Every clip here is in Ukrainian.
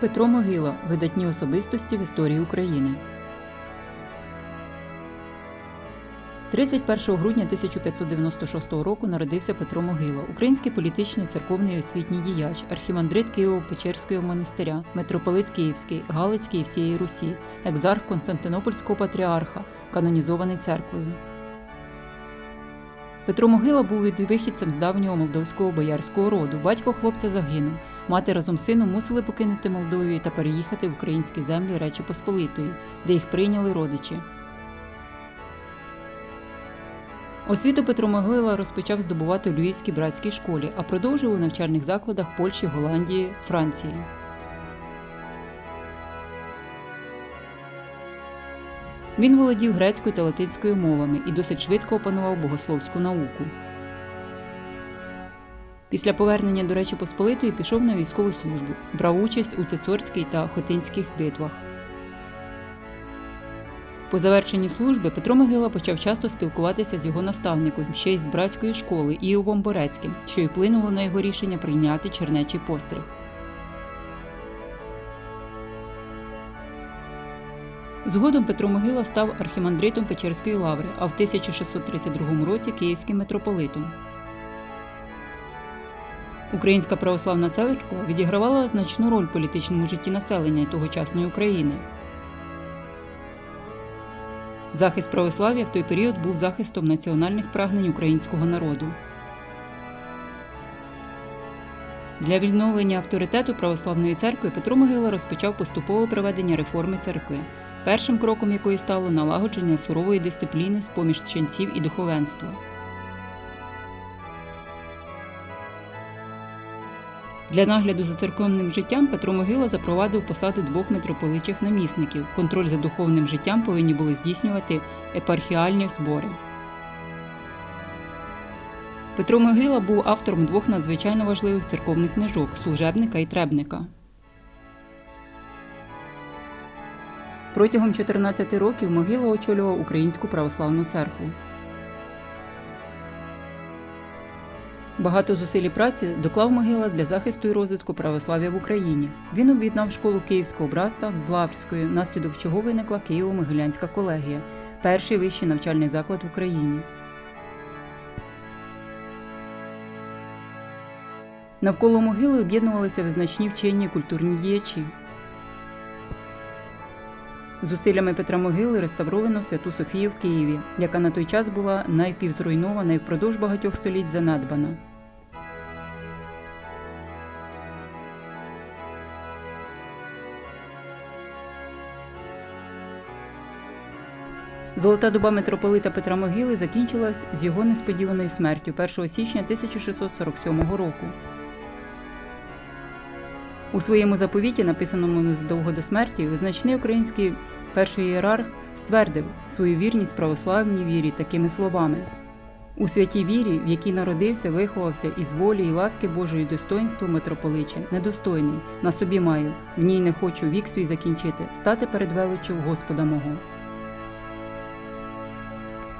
Петро Могила видатні особистості в історії України. 31 грудня 1596 року народився Петро Могила, український політичний, церковний і освітній діяч, архімандрит Києво-Печерського монастиря, митрополит Київський, Галицький і всієї Русі, екзарх Константинопольського патріарха, канонізований церквою. Петро Могила був вихідцем з давнього молдовського боярського роду. Батько хлопця загинув. Мати разом з сином мусили покинути Молдовію та переїхати в українські землі Речі Посполитої, де їх прийняли родичі. Освіту Петро Могила розпочав здобувати у Львівській братській школі, а продовжив у навчальних закладах Польщі, Голландії, Франції. Він володів грецькою та латинською мовами і досить швидко опанував богословську науку. Після повернення до Речі Посполитої пішов на військову службу, брав участь у Цицорській та Хотинських битвах. По завершенні служби Петро Могила почав часто спілкуватися з його наставником ще й з братської школи Іовом Борецьким, що й вплинуло на його рішення прийняти чернечий постриг. Згодом Петро Могила став архімандритом Печерської лаври, а в 1632 році київським митрополитом. Українська православна церква відігравала значну роль в політичному житті населення тогочасної України. Захист православ'я в той період був захистом національних прагнень українського народу. Для відновлення авторитету православної церкви Петро Могила розпочав поступове проведення реформи церкви, першим кроком якої стало налагодження сурової дисципліни з поміж ченців і духовенства. Для нагляду за церковним життям Петро Могила запровадив посади двох митрополичих намісників. Контроль за духовним життям повинні були здійснювати епархіальні збори. Петро Могила був автором двох надзвичайно важливих церковних книжок служебника і требника. Протягом 14 років Могила очолював Українську православну церкву. Багато зусиль і праці доклав Могила для захисту і розвитку православ'я в Україні. Він об'єднав школу Київського братства з Лаврською, наслідок чого виникла Києво-Могилянська колегія, перший вищий навчальний заклад в Україні. Навколо могили об'єднувалися визначні вчені і культурні діячі. Зусиллями Петра Могили реставровано Святу Софію в Києві, яка на той час була найпівзруйнована і впродовж багатьох століть занедбана. Золота доба митрополита Петра Могили закінчилась з його несподіваною смертю 1 січня 1647 року. У своєму заповіті, написаному незадовго до смерті, визначний український перший ієрарх ствердив свою вірність православній вірі такими словами: у святій вірі, в якій народився, виховався із волі і ласки Божої достоинство митрополича, недостойний, на собі маю, в ній не хочу вік свій закінчити, стати перед величчю Господа мого.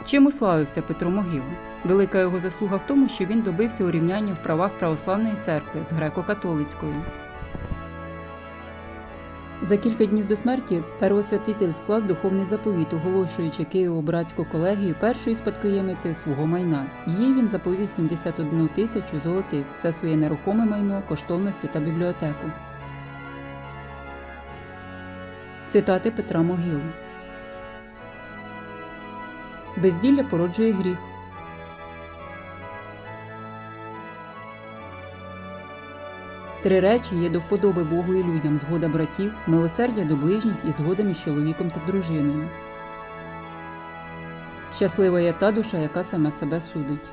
Чим уславився Петро Могила? Велика його заслуга в тому, що він добився урівняння в правах православної церкви з греко-католицькою. За кілька днів до смерті первосвятитель склав духовний заповіт, оголошуючи Києву братську колегію першою спадкоємицею свого майна. Їй він заповів 71 тисячу золотих, все своє нерухоме майно, коштовності та бібліотеку. Цитати Петра Могили Безділля породжує гріх. Три речі є до вподоби Богу і людям згода братів, милосердя до ближніх і згода між чоловіком та дружиною. Щаслива є та душа, яка сама себе судить.